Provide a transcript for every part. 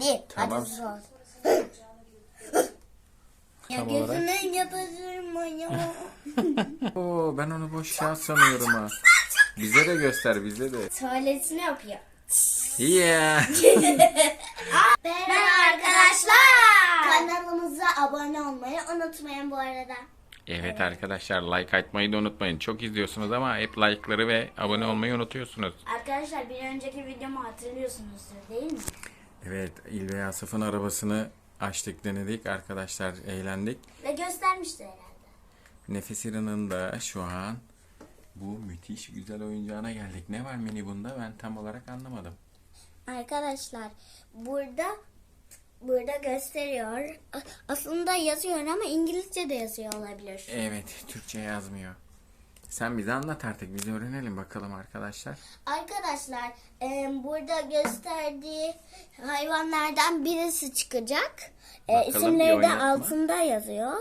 Hadi. Tamam. Hadi sor. ya Tam olarak. gözüne yapıştırma ya. Oo ben onu boş kağıt sanıyorum ha. Bize de göster bize de. Tuvaletini yapıyor. Yeah. Merhaba arkadaşlar. Kanalımıza abone olmayı unutmayın bu arada. Evet arkadaşlar like atmayı da unutmayın. Çok izliyorsunuz ama hep like'ları ve abone olmayı unutuyorsunuz. Arkadaşlar bir önceki videomu hatırlıyorsunuzdur değil mi? Evet İlbe Asaf'ın arabasını açtık denedik arkadaşlar eğlendik. Ve göstermişti herhalde. Nefes İran'ın da şu an bu müthiş güzel oyuncağına geldik. Ne var mini bunda ben tam olarak anlamadım. Arkadaşlar burada burada gösteriyor. Aslında yazıyor ama İngilizce de yazıyor olabilir. Evet Türkçe yazmıyor. Sen bize anlat artık biz öğrenelim bakalım arkadaşlar. Arkadaşlar e, burada gösterdiği hayvanlardan birisi çıkacak. E, Bakalım, isimleri de oynatma. Hmm. altında yazıyor.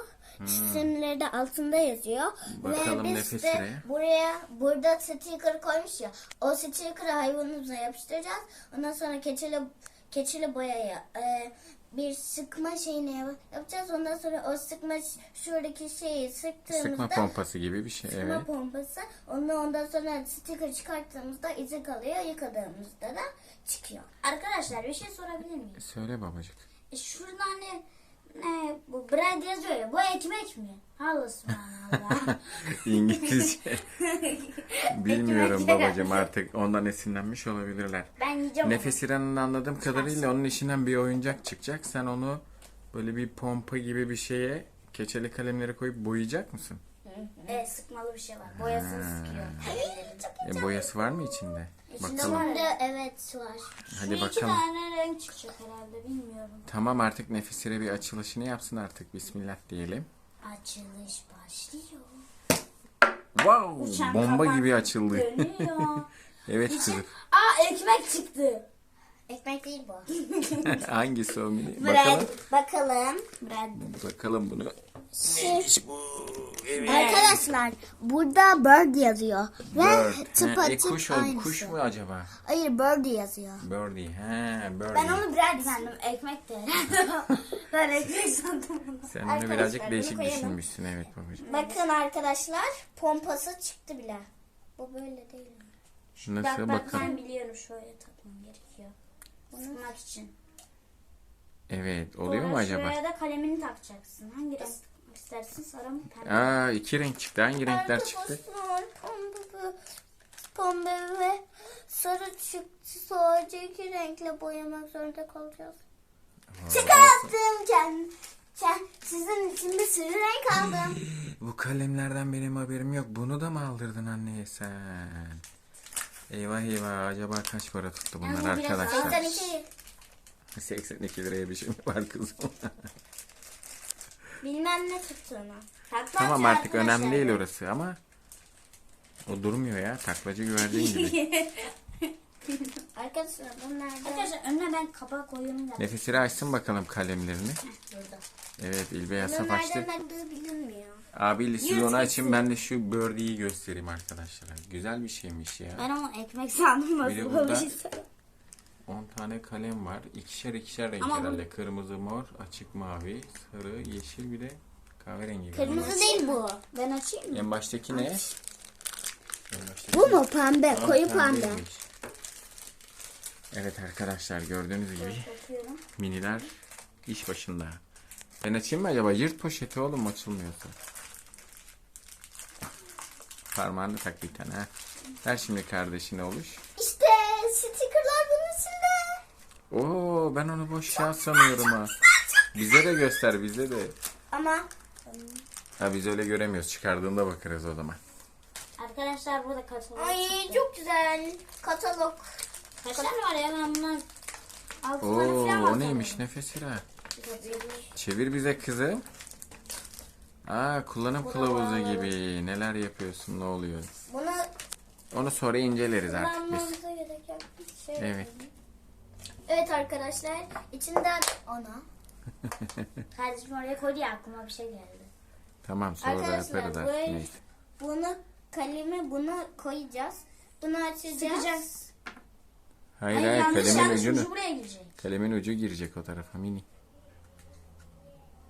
İsimleri de altında yazıyor. Bakalım Ve biz nefes de sıraya. buraya burada sticker koymuş ya. O sticker'ı hayvanımıza yapıştıracağız. Ondan sonra keçeli keçeli boyaya e, bir sıkma şeyini yap- yapacağız. Ondan sonra o sıkma şuradaki şeyi sıktığımızda Sıkma pompası gibi bir şey Sıkma evet. pompası. Onu ondan sonra sticker çıkarttığımızda izi kalıyor. Yıkadığımızda da çıkıyor. Arkadaşlar bir şey sorabilir miyim? Söyle babacık. E şurada hani ne bu bread yazıyor ya. Bu ekmek mi? Allah subhanallah. İngilizce. Bilmiyorum Ekmek. babacığım artık ondan esinlenmiş olabilirler. ben yiyeceğim Nefes İran'ın anladığım kadarıyla onun içinden bir oyuncak çıkacak. Sen onu böyle bir pompa gibi bir şeye keçeli kalemleri koyup boyayacak mısın? onu. Evet sıkmalı bir şey var. Boyasını sıkıyor. E, boyası var mı içinde? İçinde Bakalım. var da evet var. Hadi Şu iki bakalım. tane renk çıkacak herhalde bilmiyorum. Tamam artık Nefis İre bir açılışını yapsın artık. Bismillah diyelim. Açılış başlıyor. Wow! Uçan bomba kapan gibi açıldı. Dönüyor. evet kızım. Aa ekmek çıktı. Ekmek değil bu. Hangisi o mini? Bread. Bakalım. Bakalım. Bread. Bakalım bunu. Neymiş bu? Evet. Arkadaşlar burada bird yazıyor. Ve Bird. Ha, tıpatıp e, kuş, aynısı. kuş mu acaba? Hayır bird yazıyor. Birdie. He, birdie. Ben onu bread sandım. Ekmek de. ben ekmek sandım. Sen onu Arkadaşlar, birazcık bunu değişik koyalım. düşünmüşsün evet babacığım. Bakın arkadaşlar pompası çıktı bile. Bu böyle değil. Nasıl Bak bak bakalım. ben biliyorum şöyle takmam gerekiyor. Sıkmak için. Evet oluyor mu Sonra acaba? Şuraya da kalemini takacaksın. Hangi renk istersin? Sarı mı pembe? Aa iki renk çıktı. Hangi renkler çıktı? Arkadaşlar pembe, pembe ve sarı çıktı. Sadece iki renkle boyamak zorunda kalacağız. Çıkarttım kendim. Sen, sizin için bir sürü renk aldım. Bu kalemlerden benim haberim yok. Bunu da mı aldırdın anneye sen? Eyvah eyvah acaba kaç para tuttu bunlar arkadaşlar? 82. 82 liraya bir şey mi var kızım? Bilmem ne tuttuğunu. Takmak tamam artık önemli arkadaşlar. değil orası ama o durmuyor ya taklacı güvercin gibi. Arkadaşlar bunlar Arkadaşlar önüne ben kapak koyuyorum da. Nefesleri açsın bakalım kalemlerini. Burada. Evet İlbey Asaf Bunlardan açtı. adı bilinmiyor. Abi siz onu açın ben de şu birdie'yi göstereyim arkadaşlar. Güzel bir şeymiş ya. Ben onu ekmek sandım Bir de nasıl burada- bir şey 10 tane kalem var. İkişer ikişer renk Ama bu- herhalde. Kırmızı, mor, açık mavi, sarı, yeşil bir de kahverengi. galiba. Kırmızı değil bu. Ben açayım mı? En baştaki ne? En baştaki Bu mu pembe? Aa, Koyu pembe. pembeymiş. Evet arkadaşlar gördüğünüz gibi Bakıyorum. miniler iş başında. Ben açayım mı acaba? Yırt poşeti oğlum açılmıyorsa. Parmağını tak bir tane ha. Ver şimdi kardeşine oluş. İşte. Oo ben onu boş kağıt sanıyorum ha. Bize de göster bize de. Ama Ha biz öyle göremiyoruz. Çıkardığında bakarız o zaman. arkadaşlar burada katalog Ay çok güzel. Katalog. Kaç tane var ya ben bundan altı Oo tane falan var o neymiş nefes ha. sanırım. Çevir bize kızım. Aa kullanım kılavuzu gibi. Neler yapıyorsun ne oluyor? Bunu Onu sonra inceleriz artık biz. kullanmamıza gereken bir şey. Evet. Evet arkadaşlar içinden ona. Kardeşim oraya koydu ya aklıma bir şey geldi. Tamam sonra yaparız bu- artık neyse. Bunu kalemi bunu koyacağız. Bunu açacağız. Hayır Hayır, hayır yanlış kalemin yanlış ucunu. ucu buraya girecek. Kalemin ucu girecek o tarafa mini.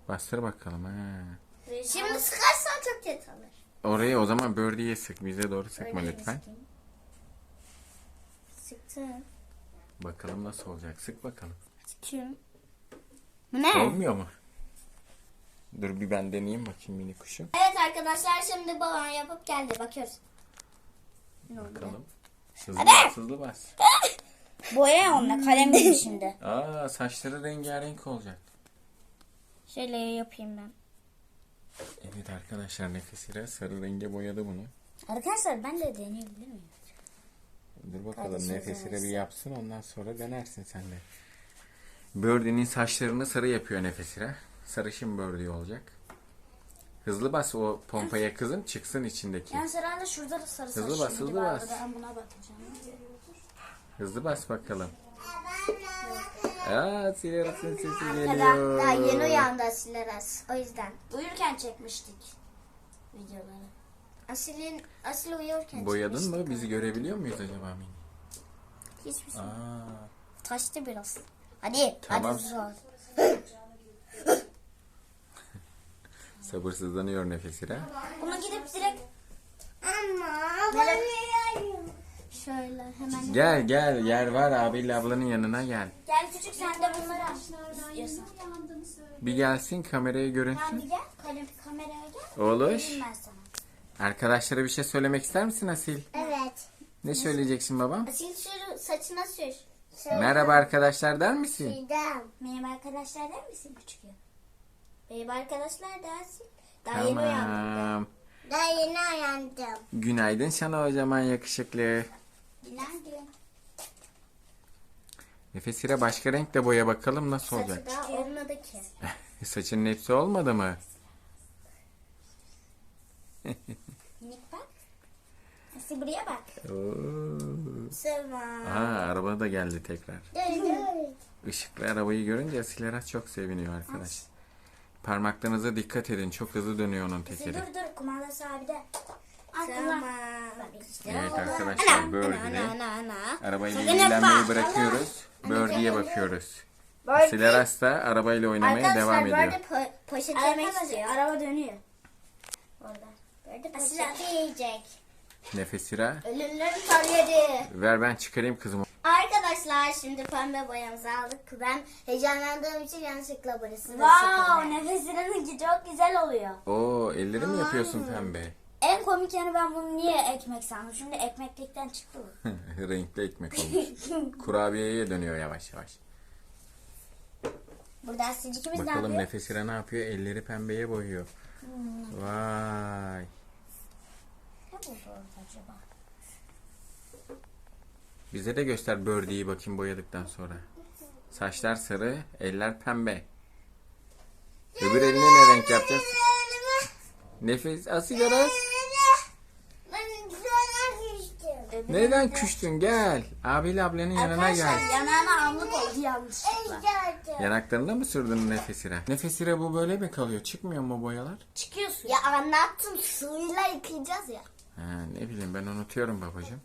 Bastır bakalım ha. Şimdi sıkarsan çok kötü olur. Oraya o zaman birdie'ye sık. Bize doğru sıkma Öyle lütfen. sıkayım. Sıktım. Bakalım nasıl olacak. Sık bakalım. Sıkıyorum. Bu ne? Olmuyor mu? Dur bir ben deneyeyim bakayım mini kuşu. Evet arkadaşlar şimdi babam yapıp geldi. Bakıyoruz. Ne oldu? Bakalım. Hızlı bas, hızlı bas. Boya onunla kalem gibi şimdi. Aa saçları rengarenk olacak. Şöyle yapayım ben. Evet arkadaşlar nefesiyle sarı renge boyadı bunu. Arkadaşlar ben de deneyebilir miyim? Dur bakalım Kardeşim nefesiyle bir yapsın ondan sonra denersin sen de. Birdie'nin saçlarını sarı yapıyor nefesine. Sarışın birdie olacak. Hızlı bas o pompaya kızım çıksın içindeki. Yani herhalde şurada da sarı Hızlı saç bas, şimdi hızlı bas. Ben buna bakacağım. Hızlı bas bakalım. Aa Sileras'ın sesi geliyor. daha yeni uyandı Asil Aras. O yüzden. Uyurken çekmiştik videoları. Asil'in Asil uyurken Boyadın mı? Bizi görebiliyor muyuz acaba Mini? Hiçbir şey. Aa, Taştı biraz. Hadi. Tamam. Hadi zor. sabırsızlanıyor nefesiyle. Bunu gidip direkt Ama ben Şöyle hemen. Gel gel yer var abiyle ablanın yanına gel. gel küçük sen de bunları aç. İstiyorsan. Bir gelsin kameraya Hadi görünsün. gel. Kalem kameraya gel. Oluş. Vereyim ben sana. Arkadaşlara bir şey söylemek ister misin Asil? Evet. Ne söyleyeceksin babam? Asil sür saçına sür. Merhaba arkadaşlar der misin? Çiğdem. Merhaba arkadaşlar der misin küçük ya? Merhaba arkadaşlar dersin. Daha yeni uyandım. Tamam. Daha yeni uyandım. Günaydın sana o zaman yakışıklı. Günaydın. Nefesire başka renkle boya bakalım nasıl olacak. Saçı daha olmadı ki. Saçının hepsi olmadı mı? Nasıl buraya bak. Oo. Sıva. Aa araba da geldi tekrar. Dur dur. Işıklı arabayı görünce Asileras çok seviniyor arkadaş. Parmaklarınıza dikkat edin. Çok hızlı dönüyor onun Dur tekeri. dur kumandası abi de. Tamam. İşte Evet arkadaşlar Ana, Birdie'de ana, Sakın ilgilenmeyi bırakıyoruz. Birdie'ye bakıyoruz. Asileras da arabayla oynamaya devam Arkadaşlar ediyor. böyle po- poşet yemek Arkadaşlar istiyor. araba dönüyor. Orada. Böyle poşet yiyecek. Nefesira Ölümlerin taryeri. ver ben çıkarayım kızımı. Arkadaşlar şimdi pembe boyamızı aldık. Ben heyecanlandığım için yanlışlıkla burasını Wow, sıkıldı. nefesininki çok güzel oluyor. Oo elleri mi yapıyorsun pembe? En komik yanı ben bunu niye ekmek sandım? Şimdi ekmeklikten çıktı bu. Renkli ekmek olmuş. Kurabiyeye dönüyor yavaş yavaş. Burada sizcikimiz ne Bakalım yapıyor? Nefesira ne yapıyor? Elleri pembeye boyuyor. Vay. Acaba? Bize de göster Birdie'yi bakayım boyadıktan sonra. Saçlar sarı, eller pembe. Öbür eline ne renk yapacağız? Nefes düştüm. Neden küstün? Gel. Abiyle ablanın yanına gel. Arkadaşlar yanağına anlık oldu yanlışlıkla. Yanaklarında mı sürdün Nefesire? Nefesire bu böyle mi kalıyor? Çıkmıyor mu boyalar? Çıkıyor su. Ya anlattım suyla yıkayacağız ya. Ha, ne bileyim ben unutuyorum babacığım.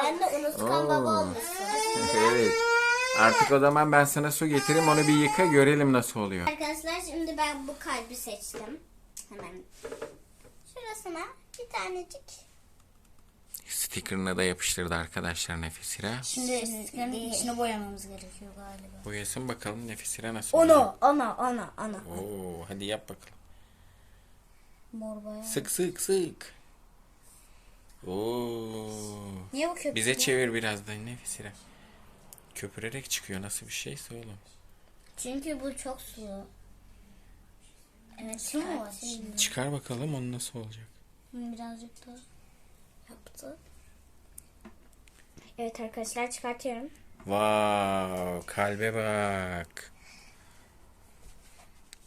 Sen de unutkan Oo. baba olmuşsun. evet. Artık o zaman ben sana su getireyim onu bir yıka görelim nasıl oluyor. Arkadaşlar şimdi ben bu kalbi seçtim. Hemen şurasına bir tanecik. Sticker'ını da yapıştırdı arkadaşlar Nefesire. Şimdi sıkıntının içine boyamamız gerekiyor galiba. Boyasın bakalım Nefesire nasıl oluyor. Onu, onu, onu, onu. Oo, hadi yap bakalım. Mor boya. Sık sık sık. Oo. Niye bu köpük? Bize çevir biraz da Nefesire. Köpürerek çıkıyor nasıl bir şeyse oğlum. Çünkü bu çok sulu. Evet, Su mu var? Çıkar bakalım onu nasıl olacak. Birazcık da. yaptı. Evet arkadaşlar çıkartıyorum. Wow, kalbe bak.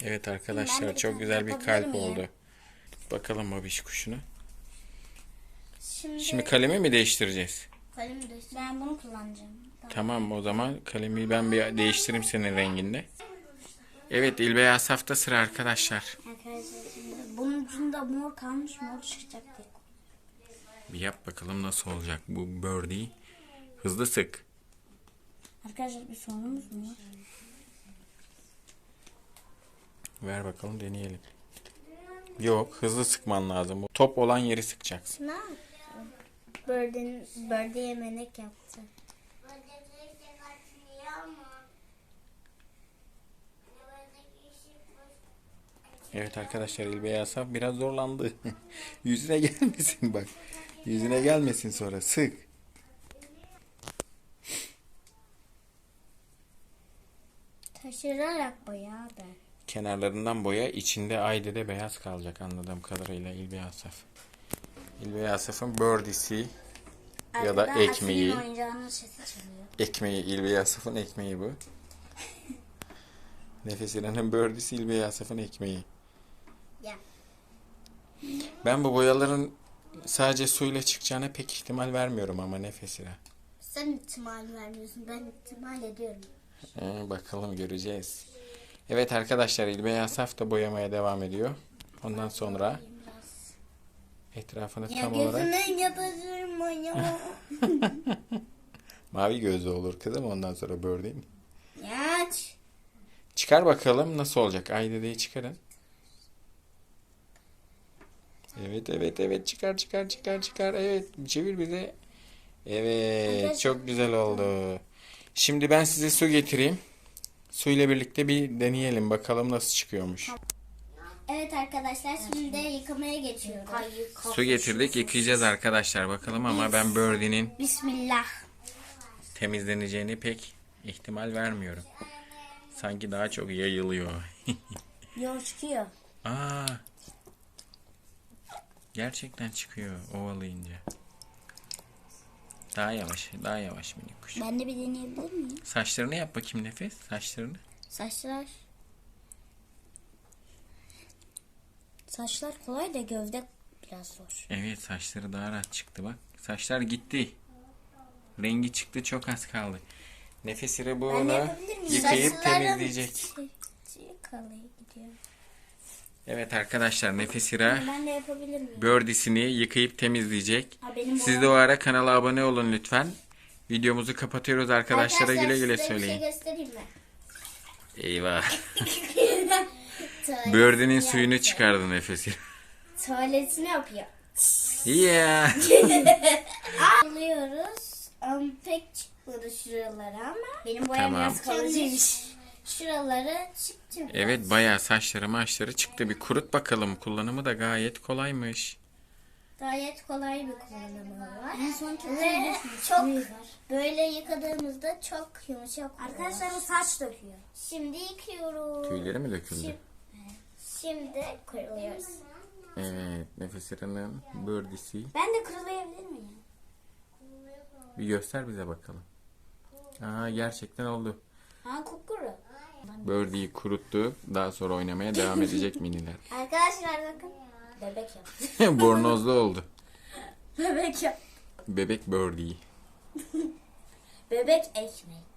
Evet arkadaşlar bir çok tane güzel bir yapabilir kalp miyim? oldu. Bakalım babiş kuşunu. Şimdi, Şimdi kalemi mi değiştireceğiz? kalemi de Ben bunu kullanacağım. Tamam o zaman kalemi ben bir değiştireyim senin renginde. Evet İlbey Asaf'ta sıra arkadaşlar. Arkadaşlar şimdi bunun ucunda mor kalmış mor çıkacak diye. Bir yap bakalım nasıl olacak bu birdie. Hızlı sık. Arkadaşlar bir sorunumuz mu var? Ver bakalım deneyelim. Yok hızlı sıkman lazım. Top olan yeri sıkacaksın. Ne? Bird'in, Bird'e yemenek yaptı. Evet arkadaşlar İlbey Asaf biraz zorlandı. Yüzüne gelmesin bak. Yüzüne gelmesin sonra sık. Taşırarak boya ben. Kenarlarından boya içinde ayda de beyaz kalacak anladığım kadarıyla İlbey Asaf. İlbey Asaf'ın birdisi ya da Arkada ekmeği. Asil'in oyuncağının sesi çalıyor. Ekmeği İlbey Asaf'ın ekmeği bu. Nefes İran'ın birdisi İlbey Asaf'ın ekmeği. Ya. Ben bu boyaların sadece suyla çıkacağına pek ihtimal vermiyorum ama Nefes İran. Sen ihtimal vermiyorsun. Ben ihtimal ediyorum. Ee, bakalım göreceğiz. Evet arkadaşlar İlbey Asaf da boyamaya devam ediyor. Ondan sonra etrafını Ya tam olarak gözünden yapıyorum ya. mavi gözlü olur kızım ondan sonra Birdie'in. ya aç. Çıkar bakalım nasıl olacak. Ay dedeyi çıkarın. Evet evet evet çıkar çıkar çıkar çıkar. Evet çevir bize. Evet çok güzel oldu. Şimdi ben size su getireyim. Su ile birlikte bir deneyelim bakalım nasıl çıkıyormuş. Evet arkadaşlar şimdi yıkamaya geçiyoruz. Su getirdik yıkayacağız arkadaşlar bakalım ama ben Birdie'nin Bismillah. temizleneceğini pek ihtimal vermiyorum. Sanki daha çok yayılıyor. Yok çıkıyor. Aa. Gerçekten çıkıyor ovalayınca. Daha yavaş, daha yavaş minik kuş. Ben de bir deneyebilir miyim? Saçlarını yap bakayım nefes, saçlarını. Saçlar. Saçlar kolay da gövde biraz zor. Evet, saçları daha rahat çıktı bak. Saçlar gitti. Rengi çıktı, çok az kaldı. Nefes ile bu Ben de onu yapabilir miyim? yıkayıp temizleyecek. Gidiyor. Evet arkadaşlar, Nefes İra Ben de yapabilir miyim? Birdie'sini yıkayıp temizleyecek. Ha, Siz de o ara kanala abone olun lütfen. Videomuzu kapatıyoruz arkadaşlara güle güle size söyleyin. Şey göstereyim mi? Eyvah. Tuvalet- Birdie'nin suyunu çıkardı nefesi. Tuvaletini yapıyor. Yeah. Alıyoruz. Um, pek çıkmadı şuralara ama benim boyam Tamam. biraz kalıcıymış. Şuraları çıktı. Evet bayağı saçları maçları çıktı. Bir kurut bakalım. Kullanımı da gayet kolaymış. Gayet kolay bir kullanımı var. En son Ve çok böyle yıkadığımızda çok yumuşak Arkadaşlar o saç döküyor. Şimdi yıkıyoruz. Tüyleri mi döküldü? Şimdi kuruluyoruz. Evet. Nefes İran'ın birdisi. Ben de kurulayabilir miyim? Bir göster bize bakalım. Aa gerçekten oldu. Ha kukuru. Birdie'yi kuruttu. Daha sonra oynamaya devam edecek miniler. Arkadaşlar bakın. Bebek yap. Bornozlu oldu. Bebek yap. Bebek Birdie. Bebek ekmek.